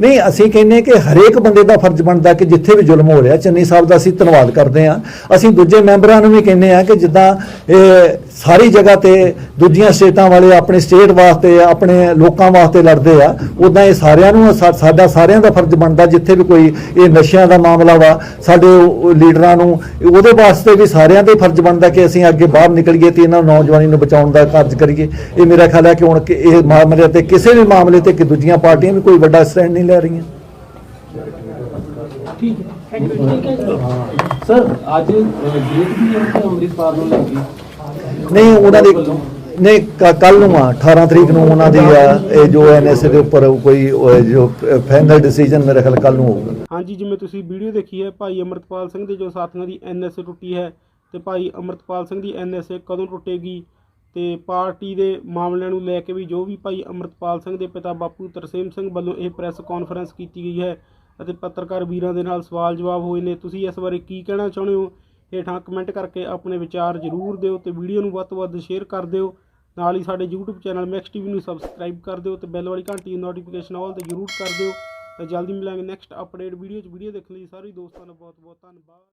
ਨਹੀਂ, ਅਸੀਂ ਕਹਿੰਦੇ ਕਿ ਹਰੇਕ ਬੰਦੇ ਦਾ ਫਰਜ਼ ਬਣਦਾ ਕਿ ਜਿੱਥੇ ਵੀ ਜ਼ੁਲਮ ਹੋ ਰਿਹਾ, ਚੰਨੀ ਸਾਹਿਬ ਦਾ ਅਸੀਂ ਧੰਨਵਾਦ ਕਰਦੇ ਹਾਂ। ਅਸੀਂ ਦੂਜੇ ਮੈਂਬਰਾਂ ਨੂੰ ਵੀ ਕਹਿੰਦੇ ਆ ਕਿ ਜਿੱਦਾਂ ਇਹ ਸਾਰੀ ਜਗ੍ਹਾ ਤੇ ਦੂਜੀਆਂ ਸਟੇਟਾਂ ਵਾਲੇ ਆਪਣੇ ਸਟੇਟ ਵਾਸਤੇ ਆਪਣੇ ਲੋਕਾਂ ਵਾਸਤੇ ਲੜਦੇ ਆ ਉਦਾਂ ਇਹ ਸਾਰਿਆਂ ਨੂੰ ਸਾਡਾ ਸਾਰਿਆਂ ਦਾ ਫਰਜ਼ ਬਣਦਾ ਜਿੱਥੇ ਵੀ ਕੋਈ ਇਹ ਨਸ਼ਿਆਂ ਦਾ ਮਾਮਲਾ ਵਾ, ਸਾਡੇ ਲੀਡਰਾਂ ਨੂੰ, ਉਹਦੇ ਵਾਸਤੇ ਵੀ ਸਾਰਿਆਂ ਦਾ ਹੀ ਫਰਜ਼ ਬਣਦਾ ਕਿ ਅਸੀਂ ਅੱਗੇ ਬਾਹਰ ਨਿਕਲੀਏ ਤੇ ਇਹਨਾਂ ਨੌਜਵਾਨੀ ਨੂੰ ਬਚਾਉਣ ਦਾ ਕਾਰਜ ਕਰੀਏ। ਇਹ ਮੇਰਾ ਖਿਆਲ ਹੈ ਕਿ ਹੁਣ ਇਹ ਮਾਮਲੇ ਤੇ, ਕਿਸੇ ਵੀ ਮਾਮਲੇ ਤੇ ਕਿ ਦੂਜੀਆਂ ਪਾਰਟੀਆਂ ਵੀ ਕੋਈ ਵੱਡਾ ਸਟੈਂਡ ਨਹੀਂ ਲੈ ਰਹੀਆਂ। ਠੀਕ ਹੈ। ਥੈਂਕ ਯੂ ਸਰ ਅੱਜ ਡੇਟ ਵੀ ਹੈ ਅੰਮ੍ਰਿਤਪਾਲ ਨੂੰ ਨਹੀਂ ਉਹਨਾਂ ਦੀ ਨਹੀਂ ਕੱਲ ਨੂੰ ਆ 18 ਤਰੀਕ ਨੂੰ ਉਹਨਾਂ ਦੀ ਆ ਇਹ ਜੋ ਐਨਐਸਏ ਦੇ ਉੱਪਰ ਕੋਈ ਜੋ ਫਾਈਨਲ ਡਿਸੀਜਨ ਮੇਰੇ ਖਿਆਲ ਕੱਲ ਨੂੰ ਹੋਊਗਾ। ਹਾਂਜੀ ਜਿਵੇਂ ਤੁਸੀਂ ਵੀਡੀਓ ਦੇਖੀ ਹੈ ਭਾਈ ਅਮਰਤਪਾਲ ਸਿੰਘ ਦੇ ਜੋ ਸਾਥੀਆਂ ਦੀ ਐਨਐਸਏ ਟੁੱਟੀ ਹੈ ਤੇ ਭਾਈ ਅਮਰਤਪਾਲ ਸਿੰਘ ਦੀ ਐਨਐਸਏ ਕਦੋਂ ਟੁੱਟੇਗੀ ਤੇ ਪਾਰਟੀ ਦੇ ਮਾਮਲਿਆਂ ਨੂੰ ਲੈ ਕੇ ਵੀ ਜੋ ਵੀ ਭਾਈ ਅਮਰਤਪਾਲ ਸਿੰਘ ਦੇ ਪਿਤਾ ਬਾਪੂ ਤਰਸੇਮ ਸਿੰਘ ਵੱਲੋਂ ਇਹ ਪ੍ਰੈਸ ਕਾਨਫਰੰਸ ਕੀਤੀ ਗਈ ਹੈ ਅਤੇ ਪੱਤਰਕਾਰ ਵੀਰਾਂ ਦੇ ਨਾਲ ਸਵਾਲ ਜਵਾਬ ਹੋਏ ਨੇ, ਤੁਸੀਂ ਇਸ ਬਾਰੇ ਕੀ ਕਹਿਣਾ ਚਾਹੁੰਦੇ ਹੋ? ਹੇਠਾਂ ਕਮੈਂਟ ਕਰਕੇ ਆਪਣੇ ਵਿਚਾਰ ਜ਼ਰੂਰ ਦਿਓ ਤੇ ਵੀਡੀਓ ਨੂੰ ਵੱਧ ਤੋਂ ਵੱਧ ਸ਼ੇਅਰ ਕਰ ਦਿਓ। ਨਾਲ ਹੀ ਸਾਡੇ YouTube ਚੈਨਲ ਮੈਕਸ ਟੀਵੀ ਨੂੰ ਸਬਸਕ੍ਰਾਈਬ ਕਰ ਦਿਓ ਤੇ ਬੈਲ ਵਾਲੀ ਘੰਟੀ ਦੀ ਨੋਟੀਫਿਕੇਸ਼ਨ ਆਲ ਤੇ ਜ਼ਰੂਰ ਕਰ ਦਿਓ। ਤੇ ਜਲਦੀ ਮਿਲਾਂਗੇ ਨੈਕਸਟ ਅਪਡੇਟ ਵੀਡੀਓ 'ਚ। ਵੀਡੀਓ ਦੇਖਣ ਲਈ ਸਾਰੇ ਦੋਸਤਾਂ ਦਾ ਬਹੁਤ ਬਹੁਤ ਧੰਨਵਾਦ।